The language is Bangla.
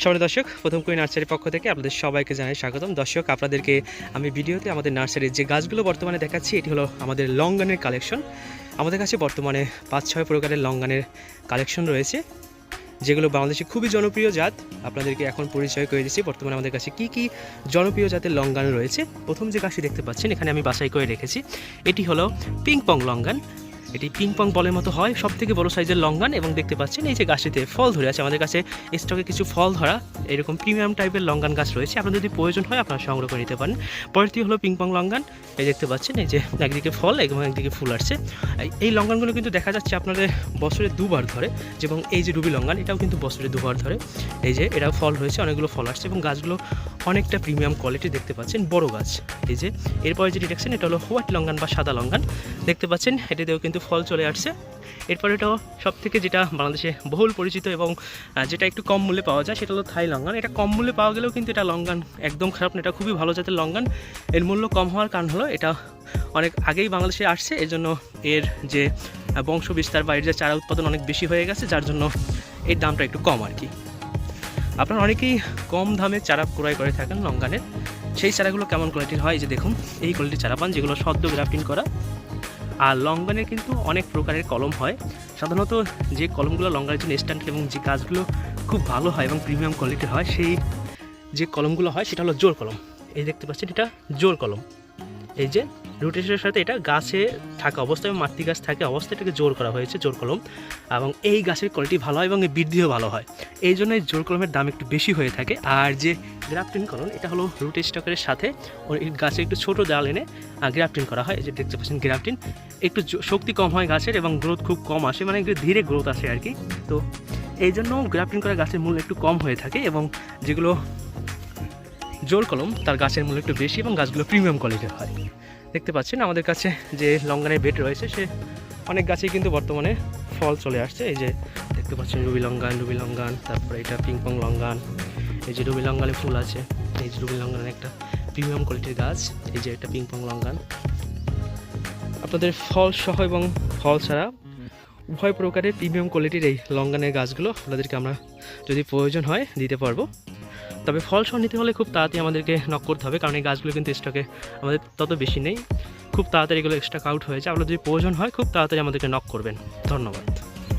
সবাই দর্শক, প্রথম কই নার্সারির পক্ষ থেকে আপনাদের সবাইকে জানাই স্বাগতম। দর্শক, আপনাদেরকে আমি ভিডিওতে আমাদের নার্সারির যে গাছগুলো বর্তমানে দেখাচ্ছি, এটি হলো আমাদের লঙ্গানের কালেকশন। আমাদের কাছে বর্তমানে পাঁচ ছয় প্রকারের লঙ্গানের কালেকশন রয়েছে, যেগুলো বাংলাদেশে খুবই জনপ্রিয় জাত। আপনাদেরকে এখন পরিচয় করে দিচ্ছি, বর্তমানে আমাদের কাছে কি কি জনপ্রিয় জাতের লঙ্গান রয়েছে। প্রথম যে গাছটি দেখতে পাচ্ছেন, এখানে আমি বাছাই করে রেখেছি। এটি হলো পিং পং লঙ্গান এটি পিং পং বলের মতো হয় সব থেকে বড় সাইজের লঙ্গান এবং দেখতে পাচ্ছেন এই যে গাছটিতে ফল ধরে আছে। আমাদের কাছে স্টকে কিছু ফল ধরা এরকম প্রিমিয়াম টাইপের লঙ্গান গাছ রয়েছে। আপনার যদি প্রয়োজন হয় আপনারা সংগ্রহ করে নিতে পারেন। পরেরটি হলো পিং পং লঙ্গান এই দেখতে পাচ্ছেন, এই যে একদিকে ফল এবং একদিকে ফুল আসছে। এই- লঙ্গানগুলো কিন্তু দেখা যাচ্ছে আপনাদের বছরে দুবার ধরে, এবং এই যে রুবি লঙ্গান এটাও কিন্তু বছরে দুবার ধরে। এই যে এটাও ফল হয়েছে, অনেকগুলো ফল আসছে, এবং গাছগুলো অনেকটা প্রিমিয়াম কোয়ালিটি দেখতে পাচ্ছেন, বড় গাছ। এই যে, এরপরে যেটি দেখছেন এটা হলো হোয়াইট লঙ্গান বা সাদা লঙ্গান দেখতে পাচ্ছেন, এটিতেও কিন্তু ফল চলে আসছে। এরপরে এটাও সব থেকে যেটা বাংলাদেশে বহুল পরিচিত এবং যেটা একটু কম মূল্যে পাওয়া যায়, সেটা হলো থাই লঙ্গান এটা কম মূল্যে পাওয়া গেলেও কিন্তু এটা লঙ্গান একদম খারাপ না, এটা খুবই ভালো জাতের লঙ্গান এর মূল্য কম হওয়ার কারণ হলো এটা অনেক আগেই বাংলাদেশে আসছে, এজন্য এর যে বংশ বিস্তার বা এর যে চারা উৎপাদন অনেক বেশি হয়ে গেছে, যার জন্য এর দামটা একটু কম আর কি। আপনারা অনেকেই কম দামে চারা ক্রয় করে থাকেন লঙ্গানের সেই চারাগুলো কেমন কোয়ালিটির হয় যে দেখুন, এই কোয়ালিটির চারা পান, যেগুলো সদ্য গ্রাফটিং করা। আর লঙ্গানের কিন্তু অনেক প্রকারের কলম হয়। সাধারণত যে কলমগুলো লঙ্গানের জন্য স্ট্যান্ড এবং যে গাছগুলো খুব ভালো হয় এবং প্রিমিয়াম কোয়ালিটির হয়, সেই যে কলমগুলো হয়, সেটা হলো জোর কলম। এই দেখতে পাচ্ছেন, এটা জোর কলম। এই যে রুটেশনের সাথে এটা গাছে থাকা অবস্থায় মাতৃ গাছ থাকে অবস্থায় এটাকে জোর করা হয়েছে, জোর কলম। এবং এই গাছের কোয়ালিটি ভালো হয় এবং এর বৃদ্ধিও ভালো হয়। এই জন্য এই জোর কলমের দাম একটু বেশি হয়ে থাকে। আর যে গ্রাফটিং কলম, এটা হলো রুট স্টকের সাথে গাছে একটু ছোট ডাল এনে গ্রাফটিং করা হয়। এই যে দেখতে পাচ্ছেন গ্রাফটিং একটু শক্তি কম হয় গাছের এবং গ্রোথ খুব কম আসে মানে একটু ধীরে গ্রোথ আসে আর কি। তো এই জন্য গ্রাফটিং করা গাছের মূল্য একটু কম হয়ে থাকে এবং যেগুলো জোর কলম, তার গাছের মূল্য একটু বেশি এবং গাছগুলো প্রিমিয়াম কোয়ালিটির হয়। দেখতে পাচ্ছেন আমাদের কাছে যে লঙ্গানের বেড রয়েছে, সে অনেক গাছেই কিন্তু বর্তমানে ফল চলে আসছে। এই যে দেখতে পাচ্ছেন রুবি লঙ্গান রুবি লঙ্গান তারপরে এটা পিংপং লঙ্গান এই যে রুবি লঙ্গানে ফুল আছে, এই যে রুবি লঙ্গান একটা প্রিমিয়াম কোয়ালিটির গাছ, এই যে একটা পিংপং লঙ্গান আপনাদের ফল সহ এবং ফল ছাড়া উভয় প্রকারের প্রিমিয়াম কোয়ালিটির এই লঙ্গানের গাছগুলো আপনাদেরকে আমরা যদি প্রয়োজন হয় দিতে পারব। তবে ফল সহ নিতে হলে খুব তাড়াতাড়ি আমাদেরকে নক করতে হবে, কারণ এই গাছগুলো কিন্তু স্টকে আমাদের তত বেশি নেই। খুব তাড়াতাড়ি এগুলো স্টক আউট হয়েছে আপনার যদি প্রয়োজন হয় খুব তাড়াতাড়ি আমাদেরকে নক করবেন। ধন্যবাদ।